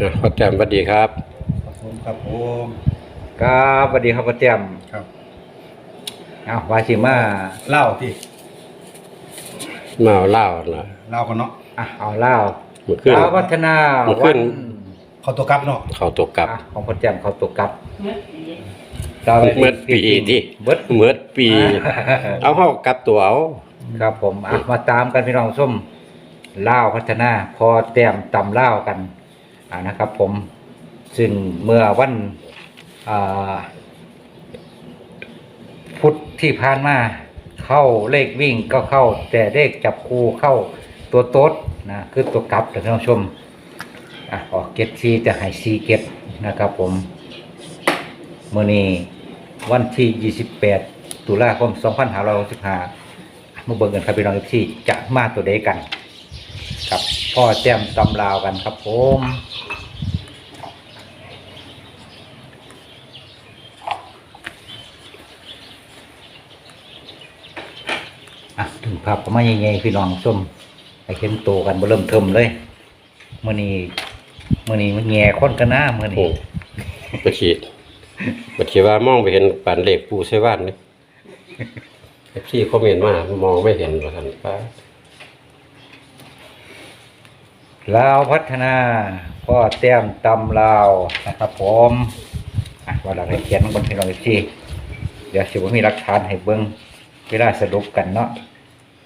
อะพ่อแจ่มสวัสดีครับครับผมครับผมครับสวัสดีครับพ่อแจ่มครับอ้าววาชิมาเล่าที่มาเอาเหล่านะเล่ากันเนาะอะเอาเล่าเมื่อคืนลาวพัฒนาเมื่อคืนวัเขาตัวกลับเนาะเขาตกกลับอะของพ่อแจ่มเขาตกกลับเมื่อปีที่เบิด เมื่อปี เอาเข้ากลับตัวเอาครับผมอะมาตามกันพี่น้องส้มเล่าวพัฒนา พอแต้มตำเล่าวกันอ่า นะครับผมซึ่งเมื่อวันพุธที่ผ่านมาเข้าเลขวิ่งก็เข้า แต่เลขจับคู่เข้าตัวโต๊ดนะคือตัวกลับท่านผู้ชมอะออกเก็ตซีจะให้ซีเก็ตนะครับผมเมื่อนี้วันที่ 28 ตุลาคม 2565มาเบิ่งกันครับพี่น้องที่จะมาตัวใดกันกับ พ่อแจมตำลาวกันครับผมอะถึงภาพก็มาใหญ่ๆพี่น้องส้มให้เห็นโตกันบ่เริ่มเทิมเลยมื้อนี้มื้อนี้มันแง่คนกันหน้ามื้อโอ้นี้บัชีบัชีว่ามองไปเห็นปานเหล็กปูใช่ว่านนี่เอฟซีคอมเมนต์มามองไม่เห็นว่าท่านป้า ลาวพัฒนาพ่อแต้มตำลาวนะครับผมอะว่าเราให้เขียนบนพี่น้องที่เดี๋ยวสิบ่มีหลักฐานให้เบิ่งเวลาสรุปกันเนาะ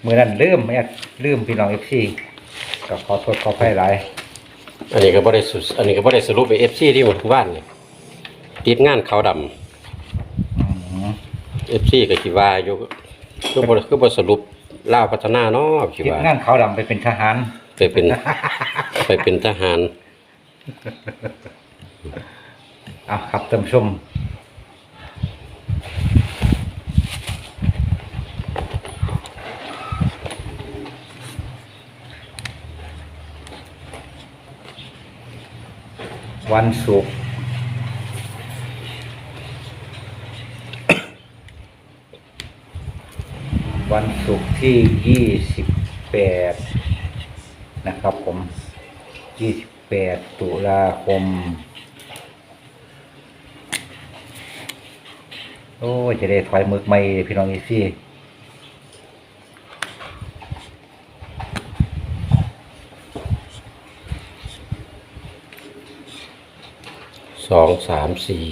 มื้อนั้นลืมแม่ลืมพี่น้อง FC ก็ขอโทษขออภัยหลายอันนี้ก็บ่ได้สุดอันนี้ก็บ่ได้สรุปไปเอฟซีที่หมู่บ้านนี่ติดงานขาวดอืมำเอฟซีก็สิว่าอยู่คือบ่คือบ่สรุปลาวพัฒนาเนาะสิคิดว่างานขาวดำไปเป็นทหาร ไปเป็น ไปเป็นทหารอะครับท่านผู้ชม วันศุกร์วันศุกร์ที่ยี่สิบแปด นะครับผมยี่สิบแปดตุลาคม โอ้จะได้ถอยมึกไม่พี่น้องอีซี่สองสามสี่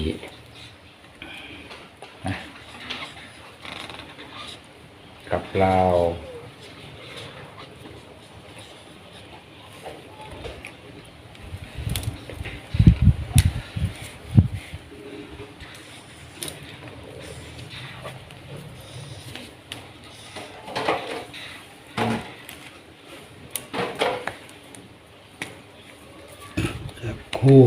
กับเรา คู่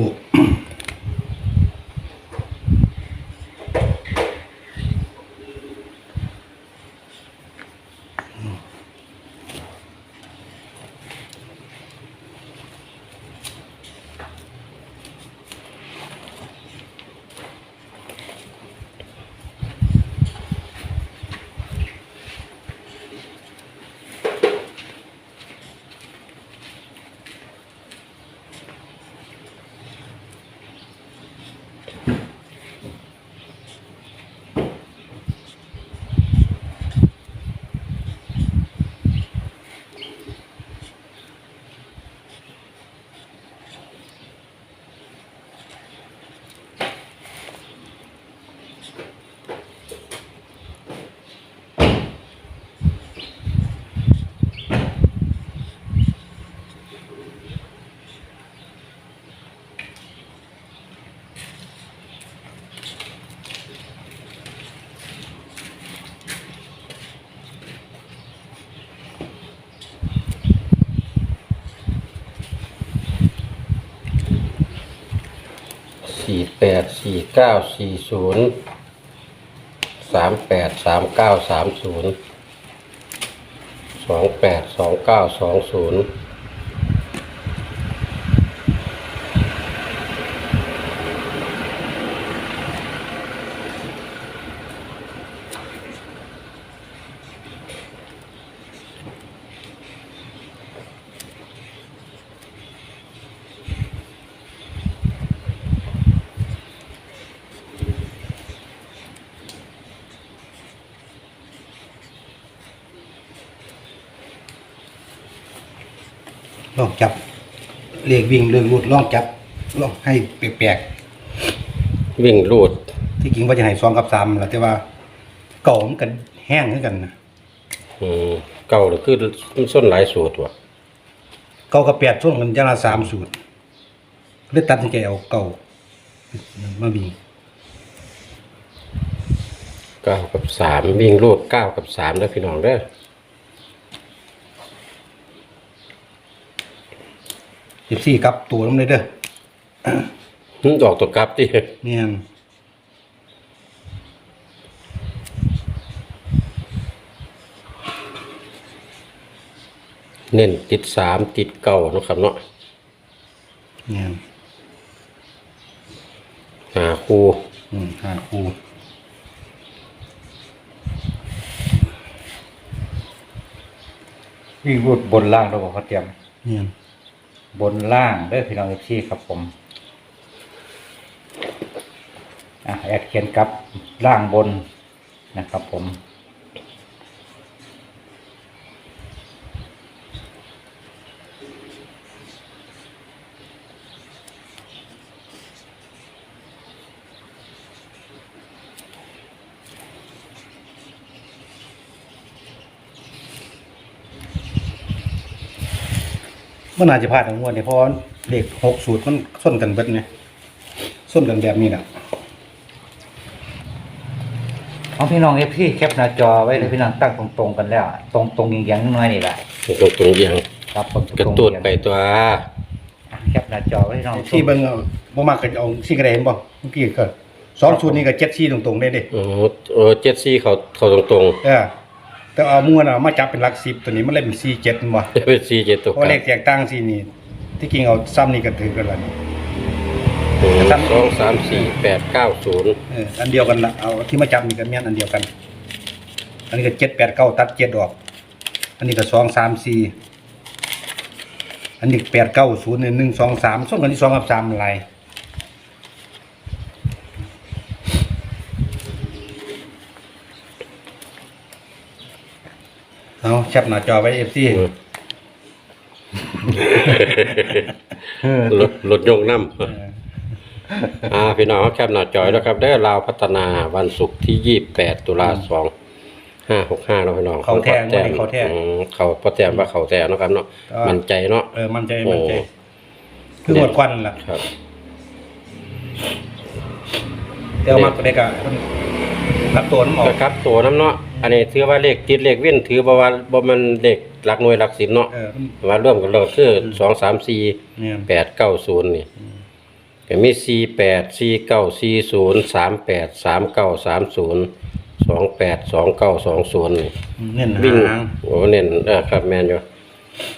สี่แปดสี่เก้าสี่ศูนย์สามแปดสามเก้าสามศูนย์สองแปดสองเก้าสองศูนย์ ลองจับเลขวิ่งเรื่องรูดลองจับลองให้แปลกวิ่งรูดๆที่จริงว่าจะให้สองกับสามแหละแต่ว่าเก่ามันกันแห้งเหมือนกันนะอืมเก่าหรือคือมันส้นหลายสูตรวะเก่ากับแปดช่วงกันจะละสามสูตรเลยตัดสินใจเอาเก่ามาวิ่งเก้ากับสามวิ่งรูดเก้ากับสามแล้วพี่น้องเด้อ สิบสี่กับตัวน้ำเลยเด้อหึออกตัวกลับที่เนี่ยเน้นติดสามติดเก้าเนาะครับเนาะเนี่ยหาครูอืมหาครูวิ่งรูดบนล่างเราบอกเขาเตรียมเนี่ย บนล่างด้อพี่น้องเอฟซีครับผมอะแอดเขียนกับล่างบนนะครับผม มันน่าจะพลาดทั้งมวลเนี่ยเพราะว่าเลขหกสูตรมันส้นกันเบิดไงส้นกันแบบนี้แหละเอาพี่น้องเอฟซีแคปหน้าจอไว้เลยพี่น้องตั้งตรงๆกันแล้ว ตรงตรงๆอย่างๆน้อยนี่แหละตรงตรงๆเอียงครับผมกระตูดไปตัวอะแคปหน้าจอไว้พี่น้องที่เบิ่งเอาบ่มากก็เอาซี่กระไดเห็นบ่เมื่อกี้ก็สองสูตรนี้ก็เจ็ดซี่ตรงๆได้เด้โอ้โหโอ้เจ็ดซี่เขาเขาตรงตรงเออ แต่เอาม้วนเอามาจับเป็นหลักสิบตัวนี้มันเลยเป็นซี่เจ็ดบ่ๆเป็นซี่เจ็ดตัวเพราะเลขแตกต่างซี่นี่ ที่จริงเอาซ้ำนี่ก็ถือกันละนี่อืมสองสามสี่แปดเก้าศูนย์เอออันเดียวกันละเอาที่มาจับนี่ก็แม่นอันเดียวกัน อันนี้ก็เจ็ดแปดเก้าตัดเจ็ดออก อันนี้ก็สองสามสี่อันนี้แปดเก้าศูนย์หนึ่งสองสามส่วนกันที่สองกับสามอะไรเอา แคปหน้าจอไว้เอฟซีเออรถรถยงน้ำอ่าพี่น้องเขาแคบหน้าจอยแล้วครับ ได้ลาวพัฒนาวันศุกร์ที่ยี่แปดตุลาสองห้าหกห้าแล้วพี่น้องเขาแทงขวัอนนี้เขาแทงอืมเขาพอแต้มว่าเขาแต้มนาะครับเนาะก็มันใจเนาะเออมันใจโอ้มันใจคือหมดควันล่ะครับเดี๋ยวมาตัวเด็กอะ รับตัวน้ำออกก็ครับตัวน้ำเนาะอันนี้ถือว่าเลขติดเลขเว้นถือบ่ว่าบ่มันเลขหลักหน่วยหลักสิบเนาะเออมันมาร่วมกันเลยคือสองสามสี่เนี่ยแปดเก้าศูนย์นี่ก็มีสี่แปดสี่เก้าสี่ศูนย์สามแปดสามเก้าสามศูนย์สองแปดสองเก้าสองศูนย์นี่ เน้นวิ่งหางโอ้เน้นเออครับแมนอยู่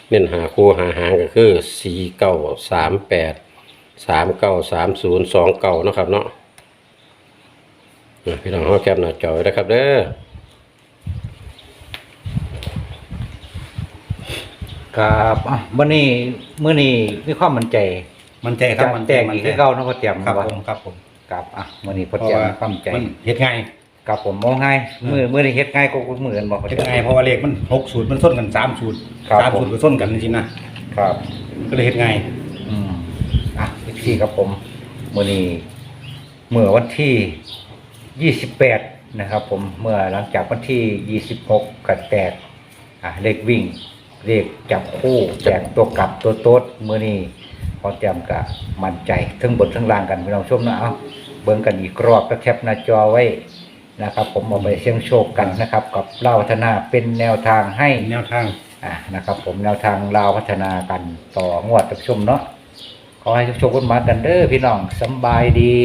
เน้นหาคู่หาหางก็คือสี่เก้าสามแปดสามเก้าสามศูนย์สองเก้านาะครับเนาะอะ พี่น้องเอาแคปหน้าจอไว้นะครับเด้อครับอะมื่อนี้มื่อนี้มีความมั่นใจมันใจครับมันแตกอีกใจคือเก่าเนาะพอเตรียมครับว่าผมครับผมครับอะมื่อนี้พเพอราะเตรียมว่ามีความใจมันเฮ็ดง่ายกับผมมองง่ายมือมือนี้เฮ็ดง่ายก็มือกันบอกพอเฮ็เตดรียม ง่ายเพราะว่าเลขมันหกสูตรมันส้นกันสามสูตรครับสามผม สูตรก็ส้นกันจริงๆนะครับ ก็เลยเฮ็ดง่าย อืมอะอีกทีครับผมมื่อนี้เมื่อวันที่ ยี่สิบแปดนะครับผมเมื่อหลังจากวันที่ยี่สิบหกกัดแตกอะเลขวิ่งเลขจับคู่แจกตัวกลับตัวโต๊ดมื่อนี้พอเตรียมกะมั่นใจทั้งบนทั้งล่างกันพี่น้องชมนะเอาเบิ่งกันอีกรอบก็แคปหน้าจอไว้นะครับ ผมเอาไปเสี่ยงโชคกันนะครับ กับเล่าวัฒนาเป็นแนวทางให้แนวทางอ่านะครับ ผมแนวทางลาวพัฒนากันต่องวดท่านผู้ชมเนาะขอให้ทุกชมกันมากันเด้อพี่น้องสำบายดี